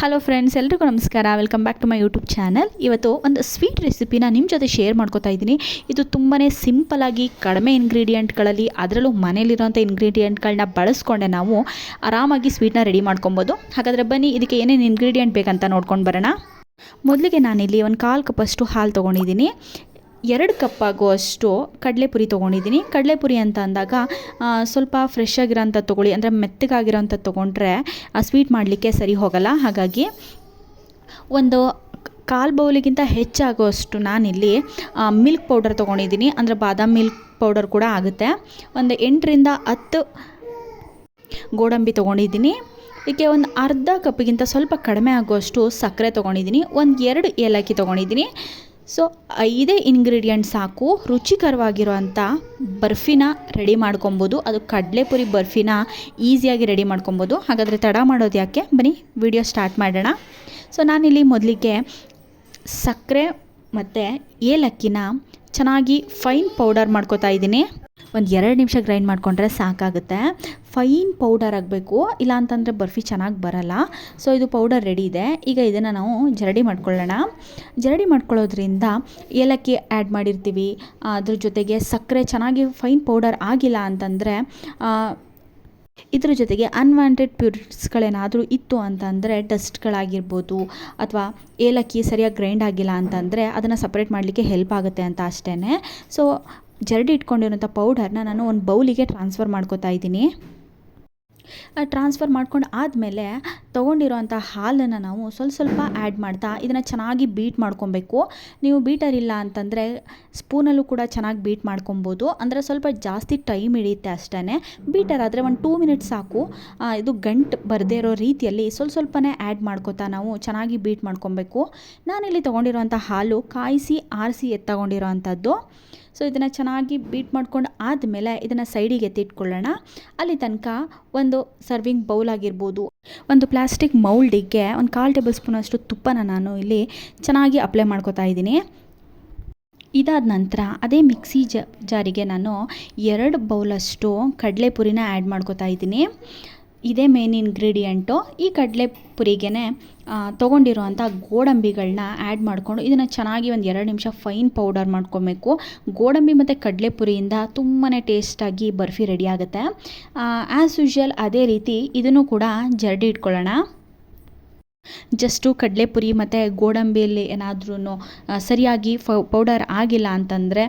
Hello friends ಎಲ್ರಿಗೂ ನಮಸ್ಕಾರ. Welcome back to my YouTube channel ಇವತ್ತು ಒಂದು ಸ್ವೀಟ್ ರೆಸಿಪಿನ ನಿಮ್ಮ ಜೊತೆ ಶೇರ್ ಮಾಡ್ಕೋತಾ ಇದ್ದೀನಿ. ಇದು ತುಂಬಾ ಸಿಂಪಲಾಗಿ ಕಡಿಮೆ ಇಂಗ್ರೀಡಿಯೆಂಟ್ಗಳಲ್ಲಿ ಅದರಲ್ಲೂ ಮನೇಲಿರೋಂಥ ಇಂಗ್ರೀಡಿಯೆಂಟ್ಗಳನ್ನ ಬಳಸ್ಕೊಂಡೆ ನಾವು ಆರಾಮಾಗಿ ಸ್ವೀಟ್ನ ರೆಡಿ ಮಾಡ್ಕೊಬೋದು. ಹಾಗಾದರೆ ಬನ್ನಿ, ಇದಕ್ಕೆ ಏನೇನು ಇಂಗ್ರೀಡಿಯೆಂಟ್ ಬೇಕಂತ ನೋಡ್ಕೊಂಡು ಬರೋಣ. ಮೊದಲಿಗೆ ನಾನಿಲ್ಲಿ ಒಂದು ಕಾಲು ಕಪ್ಪಷ್ಟು ಹಾಲು ತೊಗೊಂಡಿದ್ದೀನಿ. ಎರಡು ಕಪ್ ಆಗುವಷ್ಟು ಕಡಲೆಪುರಿ ತೊಗೊಂಡಿದ್ದೀನಿ. ಕಡಲೆಪುರಿ ಅಂತ ಅಂದಾಗ ಸ್ವಲ್ಪ ಫ್ರೆಶ್ ಆಗಿರೋಂಥ ತೊಗೊಳ್ಳಿ, ಅಂದರೆ ಮೆತ್ತಗಾಗಿರೋಂಥ ತೊಗೊಂಡ್ರೆ ಸ್ವೀಟ್ ಮಾಡಲಿಕ್ಕೆ ಸರಿ ಹೋಗಲ್ಲ. ಹಾಗಾಗಿ ಒಂದು ಕಾಲು ಬೌಲಿಗಿಂತ ಹೆಚ್ಚಾಗುವಷ್ಟು ನಾನಿಲ್ಲಿ ಮಿಲ್ಕ್ ಪೌಡರ್ ತೊಗೊಂಡಿದ್ದೀನಿ. ಅಂದರೆ ಬಾದಾಮ್ ಮಿಲ್ಕ್ ಪೌಡರ್ ಕೂಡ ಆಗುತ್ತೆ. ಒಂದು ಎಂಟರಿಂದ ಹತ್ತು ಗೋಡಂಬಿ ತೊಗೊಂಡಿದ್ದೀನಿ. ಇದಕ್ಕೆ ಒಂದು ಅರ್ಧ ಕಪ್ಪಿಗಿಂತ ಸ್ವಲ್ಪ ಕಡಿಮೆ ಆಗುವಷ್ಟು ಸಕ್ಕರೆ ತೊಗೊಂಡಿದ್ದೀನಿ. ಒಂದು ಎರಡು ಏಲಕ್ಕಿ ತೊಗೊಂಡಿದ್ದೀನಿ. ಸೊ ಐದೇ ಇಂಗ್ರೀಡಿಯೆಂಟ್ ಸಾಕು ರುಚಿಕರವಾಗಿರುವಂಥ ಬರ್ಫಿನ ರೆಡಿ ಮಾಡ್ಕೊಬೋದು. ಅದು ಕಡಲೆಪುರಿ ಬರ್ಫಿನ ಈಸಿಯಾಗಿ ರೆಡಿ ಮಾಡ್ಕೊಬೋದು. ಹಾಗಾದರೆ ತಡ ಮಾಡೋದು ಯಾಕೆ? ಬನ್ನಿ ವಿಡಿಯೋ ಸ್ಟಾರ್ಟ್ ಮಾಡೋಣ. ಸೊ ನಾನಿಲ್ಲಿ ಮೊದಲಿಗೆ ಸಕ್ಕರೆ ಮತ್ತು ಏಲಕ್ಕಿನ ಚೆನ್ನಾಗಿ ಫೈನ್ ಪೌಡರ್ ಮಾಡ್ಕೋತಾ ಇದ್ದೀನಿ. ಒಂದು ಎರಡು ನಿಮಿಷ ಗ್ರೈಂಡ್ ಮಾಡಿಕೊಂಡ್ರೆ ಸಾಕಾಗುತ್ತೆ. ಫೈನ್ ಪೌಡರ್ ಆಗಬೇಕು ಇಲ್ಲ ಅಂತಂದರೆ ಬರ್ಫಿ ಚೆನ್ನಾಗಿ ಬರಲ್ಲ. ಸೊ ಇದು ಪೌಡರ್ ರೆಡಿ ಇದೆ. ಈಗ ಇದನ್ನು ನಾವು ಜರಡಿ ಮಾಡ್ಕೊಳ್ಳೋಣ. ಜರಡಿ ಮಾಡ್ಕೊಳ್ಳೋದ್ರಿಂದ ಏಲಕ್ಕಿ ಆ್ಯಡ್ ಮಾಡಿರ್ತೀವಿ. ಅದ್ರ ಜೊತೆಗೆ ಸಕ್ಕರೆ ಚೆನ್ನಾಗಿ ಫೈನ್ ಪೌಡರ್ ಆಗಿಲ್ಲ ಅಂತಂದರೆ ಇದ್ರ ಜೊತೆಗೆ ಅನ್ವಾಂಟೆಡ್ ಪ್ಯೂರಿಟ್ಸ್ಗಳೇನಾದರೂ ಇತ್ತು ಅಂತಂದರೆ ಡಸ್ಟ್ಗಳಾಗಿರ್ಬೋದು ಅಥವಾ ಏಲಕ್ಕಿ ಸರಿಯಾಗಿ ಗ್ರೈಂಡ್ ಆಗಿಲ್ಲ ಅಂತಂದರೆ ಅದನ್ನು ಸಪ್ರೇಟ್ ಮಾಡಲಿಕ್ಕೆ ಹೆಲ್ಪ್ ಆಗುತ್ತೆ ಅಂತ ಅಷ್ಟೇ ಸೊ ಜರಡಿ ಇಟ್ಕೊಂಡಿರೋಂಥ ಪೌಡರ್ನ ನಾನು ಒಂದು ಬೌಲಿಗೆ ಟ್ರಾನ್ಸ್ಫರ್ ಮಾಡ್ಕೋತಾ ಇದ್ದೀನಿ. ಟ್ರಾನ್ಸ್ಫರ್ ಮಾಡ್ಕೊಂಡು ಆದಮೇಲೆ ತೊಗೊಂಡಿರೋಂಥ ಹಾಲನ್ನು ನಾವು ಸ್ವಲ್ಪ ಸ್ವಲ್ಪ ಆ್ಯಡ್ ಮಾಡ್ತಾ ಇದನ್ನು ಚೆನ್ನಾಗಿ ಬೀಟ್ ಮಾಡ್ಕೊಬೇಕು. ನೀವು ಬೀಟರ್ ಇಲ್ಲ ಅಂತಂದರೆ ಸ್ಪೂನಲ್ಲೂ ಕೂಡ ಚೆನ್ನಾಗಿ ಬೀಟ್ ಮಾಡ್ಕೊಬೋದು. ಅಂದರೆ ಸ್ವಲ್ಪ ಜಾಸ್ತಿ ಟೈಮ್ ಹಿಡಿಯುತ್ತೆ ಅಷ್ಟೇ ಬೀಟರ್ ಆದರೆ ಒಂದು ಟೂ ಮಿನಿಟ್ಸ್ ಸಾಕು. ಇದು ಗಂಟು ಬರದೇ ಇರೋ ರೀತಿಯಲ್ಲಿ ಸ್ವಲ್ಪ ಸ್ವಲ್ಪನೇ ಆ್ಯಡ್ ಮಾಡ್ಕೋತಾ ನಾವು ಚೆನ್ನಾಗಿ ಬೀಟ್ ಮಾಡ್ಕೊಬೇಕು. ನಾನಿಲ್ಲಿ ತೊಗೊಂಡಿರೋಂಥ ಹಾಲು ಕಾಯಿಸಿ, ಆರಿಸಿ ಎತ್ತಗೊಂಡಿರೋ ಅಂಥದ್ದು ಸೊ ಇದನ್ನು ಚೆನ್ನಾಗಿ ಬೀಟ್ ಮಾಡ್ಕೊಂಡು ಆದಮೇಲೆ ಇದನ್ನು ಸೈಡಿಗೆ ಎತ್ತಿಟ್ಕೊಳ್ಳೋಣ. ಅಲ್ಲಿ ತನಕ ಒಂದು ಸರ್ವಿಂಗ್ ಬೌಲ್ ಆಗಿರ್ಬೋದು. ಒಂದು ಪ್ಲಾಸ್ಟಿಕ್ ಮೌಲ್ಡಿಗೆ ಒಂದು ಕಾಲು ಟೇಬಲ್ ಸ್ಪೂನ್ ಅಷ್ಟು ತುಪ್ಪನ ನಾನು ಇಲ್ಲಿ ಚೆನ್ನಾಗಿ ಅಪ್ಲೈ ಮಾಡ್ಕೋತಾ ಇದ್ದೀನಿ. ಇದಾದ ನಂತರ ಅದೇ ಮಿಕ್ಸಿ ಜಾರಿಗೆ ನಾನು ಎರಡು ಬೌಲಷ್ಟು ಕಡಲೆಪುರಿನ ಆ್ಯಡ್ ಮಾಡ್ಕೊತಾ ಇದ್ದೀನಿ. ಇದೇ ಮೇನ್ ಇಂಗ್ರೀಡಿಯೆಂಟು ಈ ಕಡಲೆ ಪುರಿಗೆ ತೊಗೊಂಡಿರುವಂಥ ಗೋಡಂಬಿಗಳನ್ನ ಆ್ಯಡ್ ಮಾಡಿಕೊಂಡು ಇದನ್ನು ಚೆನ್ನಾಗಿ ಒಂದು ಎರಡು ನಿಮಿಷ ಫೈನ್ ಪೌಡರ್ ಮಾಡ್ಕೊಬೇಕು. ಗೋಡಂಬಿ ಮತ್ತು ಕಡಲೆಪುರಿಯಿಂದ ತುಂಬಾ ಟೇಸ್ಟಾಗಿ ಬರ್ಫಿ ರೆಡಿ ಆಗುತ್ತೆ. ಆ್ಯಸ್ ಯೂಶ್ವಲ್ ಅದೇ ರೀತಿ ಇದನ್ನು ಕೂಡ ಜರಡಿ ಇಟ್ಕೊಳ್ಳೋಣ. ಜಸ್ಟು ಕಡಲೆಪುರಿ ಮತ್ತು ಗೋಡಂಬಿಯಲ್ಲಿ ಏನಾದ್ರೂ ಸರಿಯಾಗಿ ಪೌಡರ್ ಆಗಿಲ್ಲ ಅಂತಂದರೆ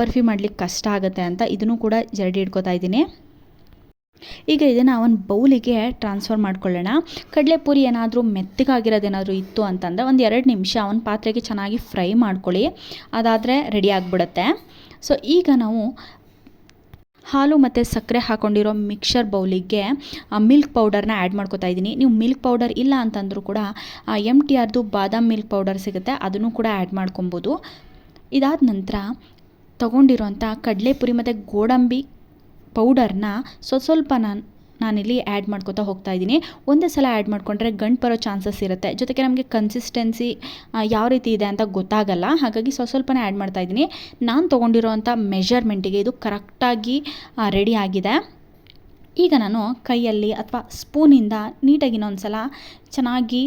ಬರ್ಫಿ ಮಾಡಲಿಕ್ಕೆ ಕಷ್ಟ ಆಗುತ್ತೆ ಅಂತ ಇದನ್ನು ಕೂಡ ಜರಡಿ ಇಟ್ಕೋತಾ ಇದ್ದೀನಿ. ಈಗ ಇದನ್ನು ಒಂದು ಬೌಲಿಗೆ ಟ್ರಾನ್ಸ್ಫರ್ ಮಾಡ್ಕೊಳ್ಳೋಣ. ಕಡಲೆಪುರಿ ಏನಾದರೂ ಮೆತ್ತಗಾಗಿರೋದೇನಾದರೂ ಇತ್ತು ಅಂತಂದರೆ ಒಂದು ಎರಡು ನಿಮಿಷ ಅವನ ಪಾತ್ರೆಗೆ ಚೆನ್ನಾಗಿ ಫ್ರೈ ಮಾಡ್ಕೊಳ್ಳಿ. ಅದಾದರೆ ರೆಡಿ ಆಗಿಬಿಡುತ್ತೆ. ಸೊ ಈಗ ನಾವು ಹಾಲು ಮತ್ತು ಸಕ್ಕರೆ ಹಾಕ್ಕೊಂಡಿರೋ ಮಿಕ್ಸರ್ ಬೌಲಿಗೆ ಮಿಲ್ಕ್ ಪೌಡರ್ನ ಆ್ಯಡ್ ಮಾಡ್ಕೊತಾ ಇದ್ದೀನಿ ನೀವು ಮಿಲ್ಕ್ ಪೌಡರ್ ಇಲ್ಲ ಅಂತಂದರೂ ಕೂಡ ಎಂ ಟಿ ಆರ್ದು ಬಾದಾಮ್ ಮಿಲ್ಕ್ ಪೌಡರ್ ಸಿಗುತ್ತೆ. ಅದನ್ನು ಕೂಡ ಆ್ಯಡ್ ಮಾಡ್ಕೊಬೋದು. ಇದಾದ ನಂತರ ತೊಗೊಂಡಿರೋಂಥ ಕಡಲೆಪುರಿ ಮತ್ತು ಗೋಡಂಬಿ ಪೌಡರ್ನ ಸ್ವಲ್ಪ ಸ್ವಲ್ಪ ನಾನು, ನಾನಿಲ್ಲಿ ಆ್ಯಡ್ ಮಾಡ್ಕೊತಾ ಹೋಗ್ತಾ ಇದ್ದೀನಿ. ಒಂದೇ ಸಲ ಆ್ಯಡ್ ಮಾಡಿಕೊಂಡ್ರೆ ಗಂಟು ಬರೋ ಚಾನ್ಸಸ್ ಇರುತ್ತೆ. ಜೊತೆಗೆ ನಮಗೆ ಕನ್ಸಿಸ್ಟೆನ್ಸಿ ಯಾವ ರೀತಿ ಇದೆ ಅಂತ ಗೊತ್ತಾಗಲ್ಲ. ಹಾಗಾಗಿ ಸ್ವಲ್ಪ ಸ್ವಲ್ಪನೇ ಆ್ಯಡ್ ಮಾಡ್ತಾ ಇದ್ದೀನಿ. ನಾನು ತೊಗೊಂಡಿರೋವಂಥ ಮೆಷರ್ಮೆಂಟಿಗೆ ಇದು ಕರೆಕ್ಟಾಗಿ ರೆಡಿ ಆಗಿದೆ. ಈಗ ನಾನು ಕೈಯಲ್ಲಿ ಅಥವಾ ಸ್ಪೂನಿಂದ ನೀಟಾಗಿ ಇನ್ನೊಂದು ಸಲ ಚೆನ್ನಾಗಿ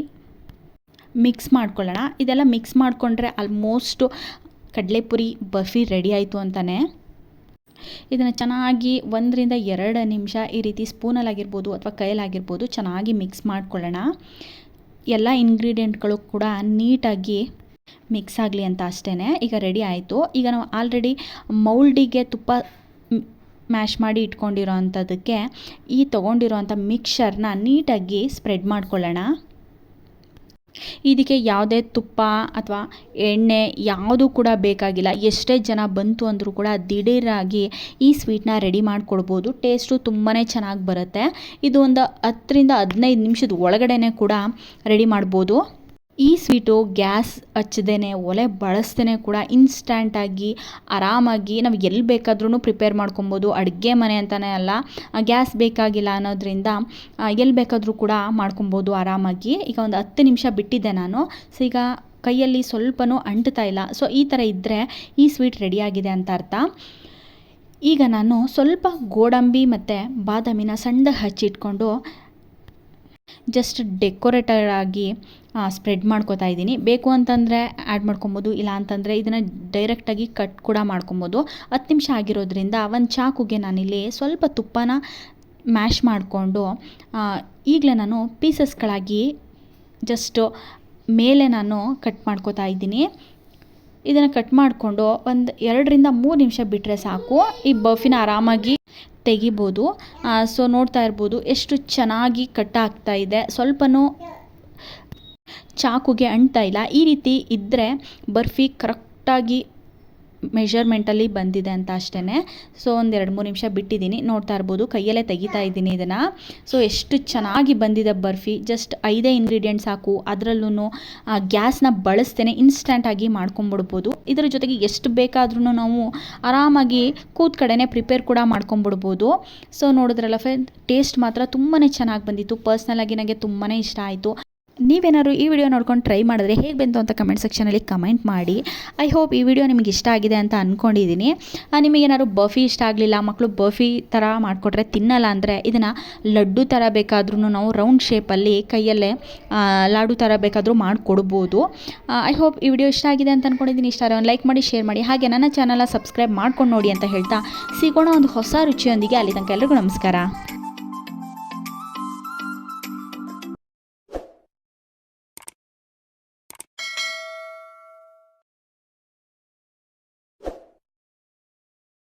ಮಿಕ್ಸ್ ಮಾಡ್ಕೊಳ್ಳೋಣ. ಇದೆಲ್ಲ ಮಿಕ್ಸ್ ಮಾಡಿಕೊಂಡ್ರೆ ಆಲ್ಮೋಸ್ಟು ಕಡಲೆಪುರಿ ಬರ್ಫಿ ರೆಡಿ ಆಯಿತು ಅಂತಲೇ ಇದನ್ನು ಚೆನ್ನಾಗಿ ಒಂದರಿಂದ ಎರಡು ನಿಮಿಷ ಈ ರೀತಿ ಸ್ಪೂನಲ್ಲಾಗಿರ್ಬೋದು ಅಥವಾ ಕೈಯಲ್ಲಾಗಿರ್ಬೋದು ಚೆನ್ನಾಗಿ ಮಿಕ್ಸ್ ಮಾಡ್ಕೊಳ್ಳೋಣ. ಎಲ್ಲ ಇಂಗ್ರೀಡಿಯೆಂಟ್ಗಳು ಕೂಡ ನೀಟಾಗಿ ಮಿಕ್ಸ್ ಆಗಲಿ ಅಂತ ಅಷ್ಟೇ ಈಗ ರೆಡಿ ಆಯಿತು. ಈಗ ನಾವು ಆಲ್ರೆಡಿ ಮೌಲ್ಡಿಗೆ ತುಪ್ಪ ಮ್ಯಾಶ್ ಮಾಡಿ ಇಟ್ಕೊಂಡಿರೋ ಅಂಥದ್ದಕ್ಕೆ ಈ ತೊಗೊಂಡಿರೋ ಅಂಥ ಮಿಕ್ಸರ್ನ ನೀಟಾಗಿ ಸ್ಪ್ರೆಡ್ ಮಾಡ್ಕೊಳ್ಳೋಣ. ಇದಕ್ಕೆ ಯಾವುದೇ ತುಪ್ಪ ಅಥವಾ ಎಣ್ಣೆ ಯಾವುದು ಕೂಡ ಬೇಕಾಗಿಲ್ಲ. ಎಷ್ಟೇ ಜನ ಬಂತು ಅಂದರೂ ಕೂಡ ದಿಢೀರಾಗಿ ಈ ಸ್ವೀಟ್ನ ರೆಡಿ ಮಾಡಿಕೊಡ್ಬೋದು. ಟೇಸ್ಟು ತುಂಬಾ ಚೆನ್ನಾಗಿ ಬರುತ್ತೆ. ಇದು ಒಂದು ಹತ್ತರಿಂದ ಹದಿನೈದು ನಿಮಿಷದ ಒಳಗಡೆನೇ ಕೂಡ ರೆಡಿ ಮಾಡ್ಬೋದು. ಈ ಸ್ವೀಟು ಗ್ಯಾಸ್ ಹಚ್ಚದೇನೆ, ಒಲೆ ಬಳಸ್ದೇ ಕೂಡ ಇನ್ಸ್ಟ್ಯಾಂಟಾಗಿ ಆರಾಮಾಗಿ ನಾವು ಎಲ್ಲಿ ಬೇಕಾದ್ರೂ ಪ್ರಿಪೇರ್ ಮಾಡ್ಕೊಬೋದು. ಅಡುಗೆ ಮನೆ ಅಂತಲೇ ಅಲ್ಲ ಗ್ಯಾಸ್ ಬೇಕಾಗಿಲ್ಲ ಅನ್ನೋದ್ರಿಂದ ಎಲ್ಲಿ ಬೇಕಾದರೂ ಕೂಡ ಮಾಡ್ಕೊಬೋದು ಆರಾಮಾಗಿ. ಈಗ ಒಂದು ಹತ್ತು ನಿಮಿಷ ಬಿಟ್ಟಿದ್ದೆ ನಾನು. ಸೊ ಈಗ ಕೈಯಲ್ಲಿ ಸ್ವಲ್ಪನೂ ಅಂಟ್ತಾ ಇಲ್ಲ. ಸೊ ಈ ಥರ ಇದ್ದರೆ ಈ ಸ್ವೀಟ್ ರೆಡಿಯಾಗಿದೆ ಅಂತ ಅರ್ಥ. ಈಗ ನಾನು ಸ್ವಲ್ಪ ಗೋಡಂಬಿ ಮತ್ತು ಬಾದಾಮಿನ ಸಣ್ಣ ಹಚ್ಚಿಟ್ಕೊಂಡು ಜಸ್ಟ್ ಡೆಕೋರೇಟರ್ ಆಗಿ ಸ್ಪ್ರೆಡ್ ಮಾಡ್ಕೋತಾ ಇದ್ದೀನಿ. ಬೇಕು ಅಂತಂದರೆ ಆ್ಯಡ್ ಮಾಡ್ಕೊಬೋದು, ಇಲ್ಲ ಅಂತಂದರೆ ಇದನ್ನು ಡೈರೆಕ್ಟಾಗಿ ಕಟ್ ಕೂಡ ಮಾಡ್ಕೊಬೋದು. ಹತ್ತು ನಿಮಿಷ ಆಗಿರೋದ್ರಿಂದ ಒಂದು ಚಾಕುಗೆ ನಾನಿಲ್ಲಿ ಸ್ವಲ್ಪ ತುಪ್ಪನ ಮ್ಯಾಶ್ ಮಾಡಿಕೊಂಡು ಈಗಲೇ ನಾನು ಪೀಸಸ್ಗಳಾಗಿ ಜಸ್ಟು ಮೇಲೆ ನಾನು ಕಟ್ ಮಾಡ್ಕೋತಾ ಇದ್ದೀನಿ. ಇದನ್ನು ಕಟ್ ಮಾಡಿಕೊಂಡು ಒಂದು ಎರಡರಿಂದ ಮೂರು ನಿಮಿಷ ಬಿಟ್ಟರೆ ಸಾಕು. ಈ ಬರ್ಫಿನ ಆರಾಮಾಗಿ ತೆಗಿಬೋದು. ಸೊ ನೋಡ್ತಾ ಇರ್ಬೋದು ಎಷ್ಟು ಚೆನ್ನಾಗಿ ಕಟ್ ಆಗ್ತಾ ಇದೆ. ಸ್ವಲ್ಪನೂ ಚಾಕುಗೆ ಅಂಟ್ತಾ ಇಲ್ಲ. ಈ ರೀತಿ ಇದ್ದರೆ ಬರ್ಫಿ ಕರೆಕ್ಟಾಗಿ ಮೆಷರ್ಮೆಂಟಲ್ಲಿ ಬಂದಿದೆ ಅಂತ ಅಷ್ಟೇ ಸೊ ಒಂದು ಎರಡು ಮೂರು ನಿಮಿಷ ಬಿಟ್ಟಿದ್ದೀನಿ ನೋಡ್ತಾ ಇರ್ಬೋದು. ಕೈಯಲ್ಲೇ ತೆಗಿತಾ ಇದ್ದೀನಿ ಇದನ್ನು. ಸೊ ಎಷ್ಟು ಚೆನ್ನಾಗಿ ಬಂದಿದೆ ಬರ್ಫಿ. ಜಸ್ಟ್ ಐದೇ ಇಂಗ್ರೀಡಿಯೆಂಟ್ಸ್ ಸಾಕು. ಅದರಲ್ಲೂ ಗ್ಯಾಸ್ನ ಬಳಸ್ತೇನೆ. ಇನ್ಸ್ಟಂಟಾಗಿ ಮಾಡ್ಕೊಂಬಿಡ್ಬೋದು. ಇದರ ಜೊತೆಗೆ ಎಷ್ಟು ಬೇಕಾದ್ರೂ ನಾವು ಆರಾಮಾಗಿ ಕೂತ್ ಕಡೆನೇ ಪ್ರಿಪೇರ್ ಕೂಡ ಮಾಡ್ಕೊಂಬಿಡ್ಬೋದು. ಸೊ ನೋಡಿದ್ರಲ್ಲ ಫ್ರೆಂಡ್ ಟೇಸ್ಟ್ ಮಾತ್ರ ತುಂಬಾ ಚೆನ್ನಾಗಿ ಬಂದಿತ್ತು. ಪರ್ಸ್ನಲಾಗಿ ನನಗೆ ತುಂಬಾ ಇಷ್ಟ ಆಯಿತು. ನೀವೇನಾದ್ರು ಈ ವಿಡಿಯೋ ನೋಡ್ಕೊಂಡು ಟ್ರೈ ಮಾಡಿದ್ರೆ ಹೇಗೆ ಬಂತು ಅಂತ ಕಮೆಂಟ್ ಸೆಕ್ಷನಲ್ಲಿ ಕಮೆಂಟ್ ಮಾಡಿ. ಐ ಹೋಪ್ ಈ ವಿಡಿಯೋ ನಿಮಗೆ ಇಷ್ಟ ಆಗಿದೆ ಅಂತ ಅಂದ್ಕೊಂಡಿದ್ದೀನಿ ನಿಮಗೇನಾದ್ರು ಬರ್ಫಿ ಇಷ್ಟ ಆಗಲಿಲ್ಲ ಮಕ್ಕಳು ಬರ್ಫಿ ಥರ ಮಾಡಿಕೊಟ್ರೆ ತಿನ್ನಲ್ಲ ಅಂದರೆ ಇದನ್ನು ಲಡ್ಡು ಥರ ಬೇಕಾದ್ರೂ ನಾವು ರೌಂಡ್ ಶೇಪಲ್ಲಿ ಕೈಯಲ್ಲೇ ಲಾಡು ಥರ ಬೇಕಾದರೂ ಮಾಡಿಕೊಡ್ಬೋದು. ಐ ಹೋಪ್ ಈ ವಿಡಿಯೋ ಇಷ್ಟ ಆಗಿದೆ ಅಂತ ಅಂದ್ಕೊಂಡಿದ್ದೀನಿ ಇಷ್ಟ ಒಂದು ಲೈಕ್ ಮಾಡಿ ಶೇರ್ ಮಾಡಿ. ಹಾಗೆ ನನ್ನ ಚಾನಲ್ನ ಸಬ್ಸ್ಕ್ರೈಬ್ ಮಾಡ್ಕೊಂಡು ನೋಡಿ ಅಂತ ಹೇಳ್ತಾ ಸಿಗೋಣ ಒಂದು ಹೊಸ ರುಚಿಯೊಂದಿಗೆ. ಅಲ್ಲಿ ತನಕ ಎಲ್ಲರಿಗೂ ನಮಸ್ಕಾರ.